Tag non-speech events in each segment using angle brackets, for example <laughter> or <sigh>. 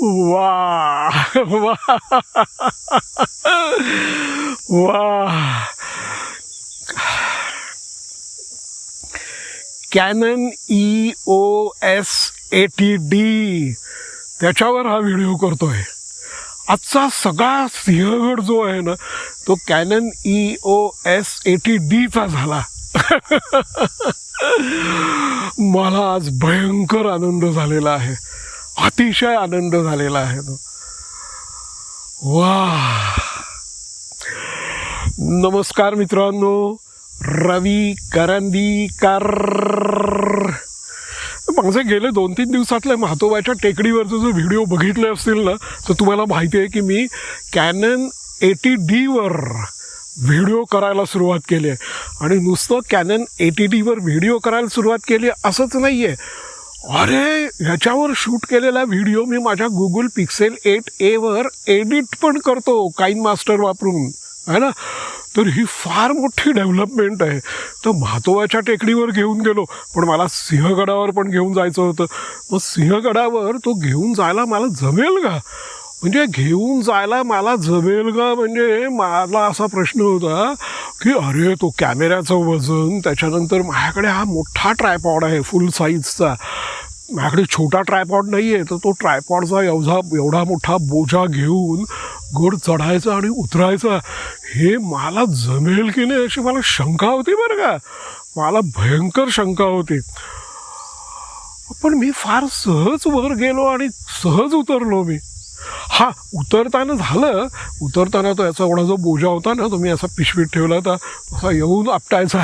वा वा वा Canon E O S eighty D त्याच्यावर हा व्हिडिओ करतोय. आजचा सगळा सिंहगड जो आहे ना तो Canon E O S eighty डीचा झाला. <laughs> मला आज भयंकर आनंद झालेला आहे. अतिशय आनंद झालेला आहे तो. वा नमस्कार मित्रांनो. रवी करंदीकर. माझे गेले दोन तीन दिवसातले म्हातोबाच्या टेकडीवरचं जो व्हिडिओ बघितले असतील ना तर तुम्हाला माहिती आहे की मी कॅनन एटी डीवर व्हिडिओ करायला सुरुवात केली आहे. आणि नुसतं कॅनन एटी डीवर व्हिडिओ करायला सुरुवात केली असंच नाही आहे अरे ह्याच्यावर शूट केलेला व्हिडिओ मी माझ्या गुगल पिक्सेल एट एवर एडिट पण करतो काईन मास्टर वापरून. है ना? तर ही फार मोठी डेव्हलपमेंट आहे. तर म्हातोबाच्या टेकडीवर घेऊन गेलो पण मला सिंहगडावर पण घेऊन जायचं होतं. मग सिंहगडावर तो घेऊन जायला मला जमेल का? म्हणजे घेऊन जायला मला जमेल का? म्हणजे मला असा प्रश्न होता की अरे तो कॅमेऱ्याचं वजन त्याच्यानंतर माझ्याकडे हा मोठा ट्रायपॉड आहे फुल साईजचा माझ्याकडे छोटा ट्रायपॉड नाही आहे तर तो ट्रायपॉडचा एवढा एवढा मोठा बोजा घेऊन गड चढायचा आणि उतरायचा. हे मला जमेल की नाही अशी मला शंका होती बरं का? मला भयंकर शंका होती. पण मी फार सहज वर गेलो आणि सहज उतरलो मी. हा उतरताना झालं. उतरताना तो याचा एवढा जो बोजा होता ना तो मी असा पिशवीत ठेवला होता. असा येऊन आपटायचा.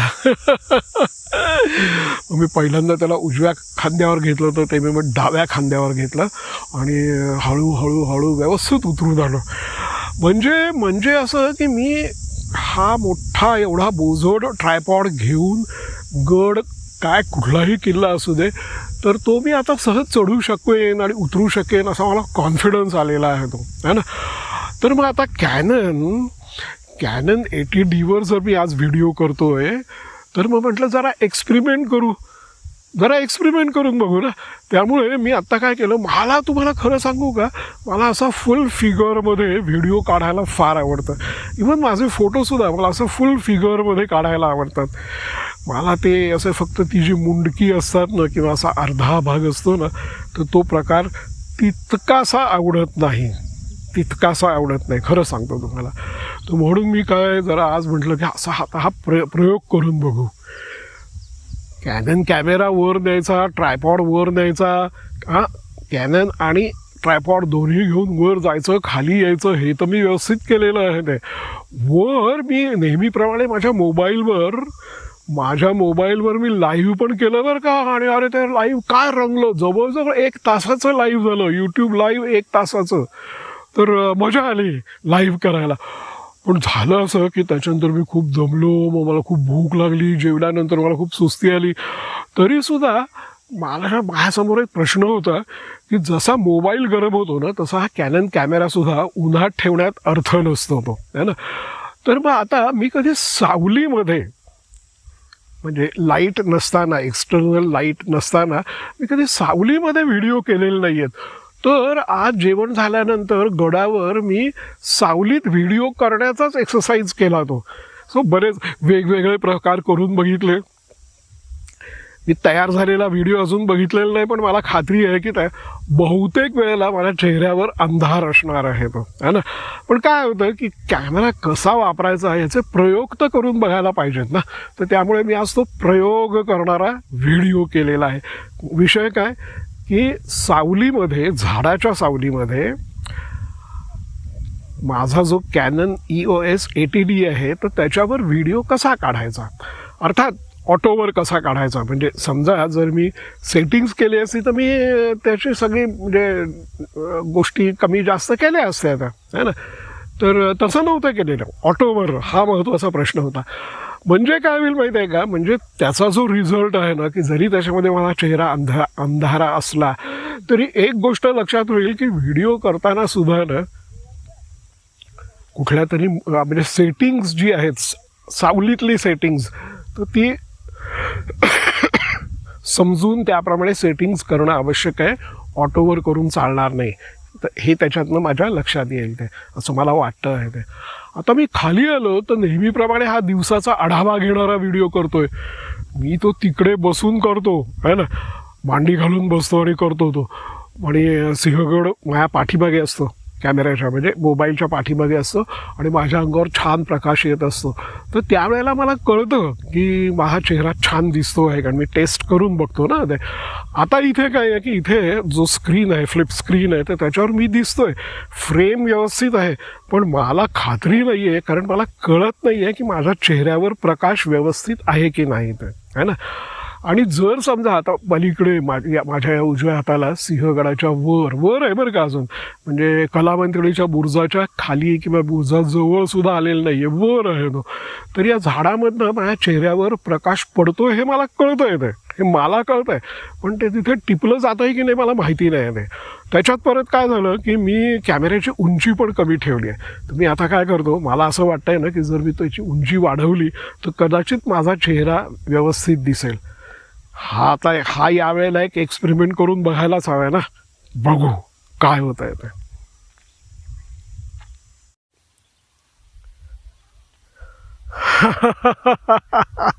मी पहिल्यांदा त्याला उजव्या खांद्यावर घेतलं होतं ते मी मग डाव्या खांद्यावर घेतलं. आणि हळूहळू हळू व्यवस्थित उतरून आलो म्हणजे म्हणजे असं की मी हा मोठा एवढा बोजोड ट्रायपॉड घेऊन गड काय कुठलाही किल्ला असू दे तर तो मी आता सहज चढू शकेन आणि उतरू शकेन असा मला कॉन्फिडन्स आलेला आहे तो. है ना? तर मग आता कॅनन कॅनन एटी डीवर जर मी आज व्हिडिओ करतोय तर मग म्हटलं जरा एक्सपेरिमेंट करू. जरा एक्सपेरिमेंट करून बघू ना. त्यामुळे मी आत्ता काय केलं मला तुम्हाला खरं सांगू का मला असा फुल फिगरमध्ये व्हिडिओ काढायला फार आवडतं. इवन माझे फोटोसुद्धा मला असं फुल फिगरमध्ये काढायला आवडतात. मला ते असं फक्त ती जी मुंडकी असतात ना किंवा असा अर्धा भाग असतो ना तर तो प्रकार तितकासा आवडत नाही. तितकासा आवडत नाही. खरं सांगतो तुम्हाला. तर म्हणून मी काय जरा आज म्हटलं की असा आता हा प्र प्रयोग करून बघू. कॅनन कॅमेरा वर द्यायचा ट्रायपॉड वर द्यायचा हां? कॅनन आणि ट्रायपॉड दोन्ही घेऊन वर जायचं खाली यायचं हे तर मी व्यवस्थित केलेलं आहे. ते वर मी नेहमीप्रमाणे माझ्या मोबाईलवर माझ्या मोबाईलवर मी लाईव्ह पण केलं बरं का? आणि अरे ते लाईव्ह काय रंगलं? जवळजवळ एक तासाचं लाईव्ह झालं. यूट्यूब लाईव्ह एक तासाचं. तर मजा आली लाईव्ह करायला. पण झालं असं की त्याच्यानंतर मी खूप जमलो मग मला खूप भूक लागली. जेवल्यानंतर मला खूप सुस्ती आली. तरीसुद्धा मला माझ्यासमोर एक प्रश्न होता की जसा मोबाईल गरम होतो ना तसा हा कॅनन कॅमेरासुद्धा उन्हात ठेवण्यात अर्थ नसतो तो है ना? तर मग आता मी कधी सावलीमध्ये म्हणजे लाइट नसताना एक्सटर्नल लाइट नसताना मी कधी सावलीमध्ये व्हिडिओ केलेले नाही आहेत तर आज जेवण झाल्यानंतर गडावर मी सावलीत व्हिडिओ करण्याचाच एक्सरसाइज केला तो. सो बरेच वेगवेगळे प्रकार करून बघितले. मी तयार झालेला व्हिडिओ अजून बघितलेला नाही पण मला खात्री आहे की त्या बहुतेक वेळेला माझ्या चेहऱ्यावर अंधार असणार आहे तो है ना? पण काय होतं की कॅमेरा कसा वापरायचा याचे प्रयोग तर करून बघायला पाहिजेत ना? तर त्यामुळे मी आज तो प्रयोग करणारा व्हिडिओ केलेला आहे. विषय काय? की सावलीमध्ये झाडाच्या सावलीमध्ये माझा जो Canon E O S eighty D आहे तर त्याच्यावर व्हिडिओ कसा काढायचा? अर्थात ऑटोवर कसा काढायचा? म्हणजे समजा जर मी सेटिंग्स केली असती तर मी त्याची सगळी म्हणजे गोष्टी कमी जास्त केल्या असत्या त्या है ना? तर तसं नव्हतं केलेलं. ऑटोवर हा महत्त्वाचा प्रश्न होता. म्हणजे काय होईल माहिती आहे का? म्हणजे त्याचा जो रिझल्ट आहे ना की जरी त्याच्यामध्ये मला चेहरा अंधा अंधारा असला तरी एक गोष्ट लक्षात होईल की व्हिडिओ करताना सुद्धा ना कुठल्या तरी म्हणजे सेटिंग्स जी आहेत सावलीतली सेटिंग्स तर ती समजून त्याप्रमाणे सेटिंग्ज करणं आवश्यक आहे. ऑटोवर करून चालणार नाही. तर हे त्याच्यातनं माझ्या लक्षात येईल ते. असं मला वाटतं आहे ते. आता मी खाली आलो तर नेहमीप्रमाणे हा दिवसाचा आढावा घेणारा व्हिडिओ करतोय. मी तो तिकडे बसून करतो आहे ना? मांडी घालून बसतो आणि करतो तो. आणि सिंहगड माझ्या पाठीमागे असतो. कॅमेऱ्याच्या म्हणजे मोबाईलच्या पाठीमागे असतो आणि माझ्या अंगावर छान प्रकाश येत असतो. तर त्यावेळेला मला कळतं की माझा चेहरा छान दिसतो आहे कारण मी टेस्ट करून बघतो ना ते. आता इथे काय आहे की इथे जो स्क्रीन आहे फ्लिप स्क्रीन आहे तर त्याच्यावर मी दिसतो आहे फ्रेम व्यवस्थित आहे पण मला खात्री नाही आहे कारण मला कळत नाही आहे की माझ्या चेहऱ्यावर प्रकाश व्यवस्थित आहे की नाही ते. है ना? आणि जर समजा आता पलीकडे माझ्या माझ्या या उजव्या हाताला सिंहगडाच्या वर वर आहे बरं का अजून. म्हणजे कलामंत्रीच्या बुर्जाच्या खाली किंवा बुर्जाजवळ सुद्धा आलेलं नाही आहे वर आहे तो. तर या झाडामधनं माझ्या चेहऱ्यावर प्रकाश पडतो हे मला कळतं आहे हे मला कळतं आहे पण ते तिथे टिपलं जात आहे की नाही मला माहिती नाही आहे त्याच्यात परत काय झालं की मी कॅमेऱ्याची उंची पण कमी ठेवली आहे. तर मी आता काय करतो मला असं वाटतंय ना की जर मी त्याची उंची वाढवली तर कदाचित माझा चेहरा व्यवस्थित दिसेल. हा आता हा यावेळेला एक एक्सपेरिमेंट करून बघायलाच हवाय ना. बघू काय होत आहे ते. <laughs>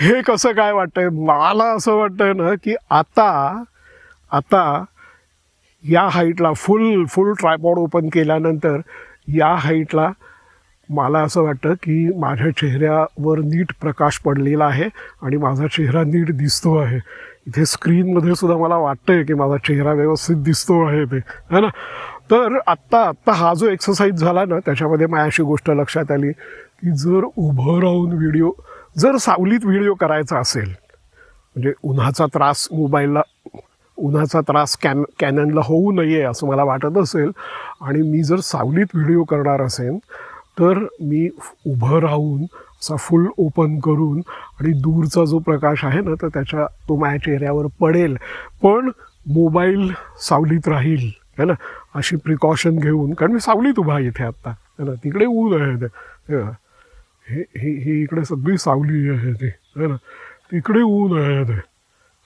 हे कसं काय वाटतंय? मला असं वाटतंय ना की आता आता या हाईटला फुल फुल ट्रायपॉड ओपन केल्यानंतर या हाईटला मला असं वाटतं की माझ्या चेहऱ्यावर नीट प्रकाश पडलेला आहे आणि माझा चेहरा नीट दिसतो आहे. इथे स्क्रीनमध्ये सुद्धा मला वाटतं आहे की माझा चेहरा व्यवस्थित दिसतो आहे ते है ना? तर आत्ता आत्ता हा जो एक्सरसाइज झाला ना त्याच्यामध्ये माझ्या अशी गोष्ट लक्षात आली की जर उभं राहून व्हिडिओ जर सावलीत व्हिडिओ करायचा असेल म्हणजे उन्हाचा त्रास मोबाईलला उन्हाचा त्रास कॅन कॅननला होऊ नये असं मला वाटत असेल आणि मी जर सावलीत व्हिडिओ करणार असेल तर मी उभं राहून असा फुल ओपन करून आणि दूरचा जो प्रकाश आहे ना तर त्याच्या तो माझ्या चेहऱ्यावर पडेल. पण मोबाईल सावलीत राहील है ना? अशी प्रिकॉशन घेऊन कारण मी सावलीत उभा आहे इथे आत्ता है ना? तिकडे ऊन आहे ते हे हे ही ही इकडे सगळी सावली आहे ती है ना? तिकडे ऊन आहे ते.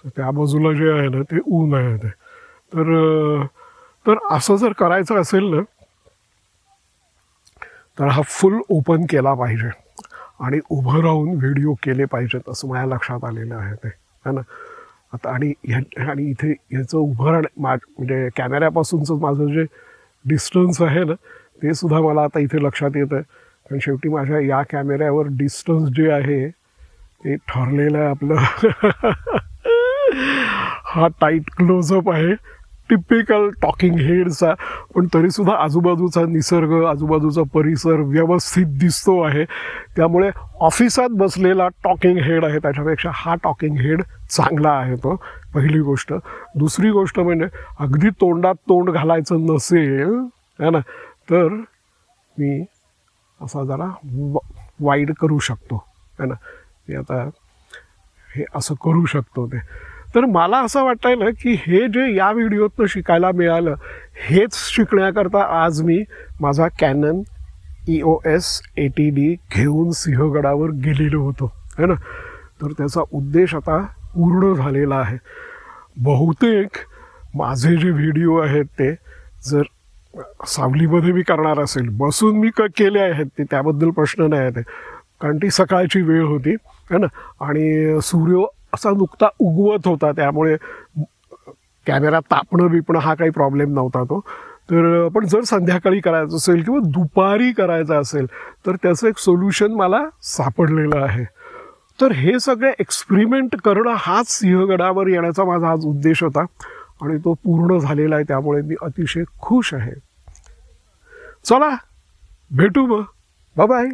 त्या बाजूला जे आहे ना ते ऊन आहे ते. तर तर असं जर करायचं असेल ना तर हा फुल ओपन केला पाहिजे. आणि उभं राहून व्हिडिओ केले पाहिजेत असं माझ्या लक्षात आलेलं आहे ते. है ना? आता आणि ह्या आणि इथे ह्याचं उभं राहणं मा म्हणजे कॅमेऱ्यापासूनचं माझं जे डिस्टन्स आहे ना ते सुद्धा मला आता इथे लक्षात येतं आहे कारण शेवटी माझ्या या कॅमेऱ्यावर डिस्टन्स जे आहे ते ठरलेलं आहे आपलं. <laughs> हा टाईट क्लोजअप आहे. टिपिकल टॉकिंग हेडचा पण तरीसुद्धा आजूबाजूचा निसर्ग आजूबाजूचा परिसर व्यवस्थित दिसतो आहे. त्यामुळे ऑफिसात बसलेला टॉकिंग हेड आहे. त्याच्यापेक्षा हा टॉकिंग हेड चांगला आहे तो पहिली गोष्ट. दुसरी गोष्ट म्हणजे अगदी तोंडात तोंड घालायचं नसेल है ना? तर मी असा जरा वाईड करू शकतो है ना? मी आता हे असं करू शकतो ते. तर मला असं वाटायलं की हे जे या व्हिडिओतनं शिकायला मिळालं हेच शिकण्याकरता आज मी माझा Canon E O S eighty D घेऊन सिंहगडावर गेलेलो होतो है ना? तर त्याचा उद्देश आता पूर्ण झालेला आहे. बहुतेक माझे जे व्हिडिओ आहेत ते जर सावलीमध्ये मी करणार असेल बसून मी क केले आहेत ते त्याबद्दल प्रश्न नाही आहे ते. कारण ती सकाळची वेळ होती है ना? आणि सूर्य असा नुकता उगवत होता. त्यामुळे कॅमेरा तापणं बिपणं हा काही प्रॉब्लेम नव्हता तो. तर पण जर संध्याकाळी करायचं असेल किंवा दुपारी करायचं असेल तर त्याचं एक सोल्युशन मला सापडलेलं आहे. तर हे सगळे एक्सपेरिमेंट करणं हाच सिंहगडावर येण्याचा माझा आज उद्देश होता आणि तो पूर्ण झालेला आहे. त्यामुळे मी अतिशय खुश आहे. चला भेटू मग. बाय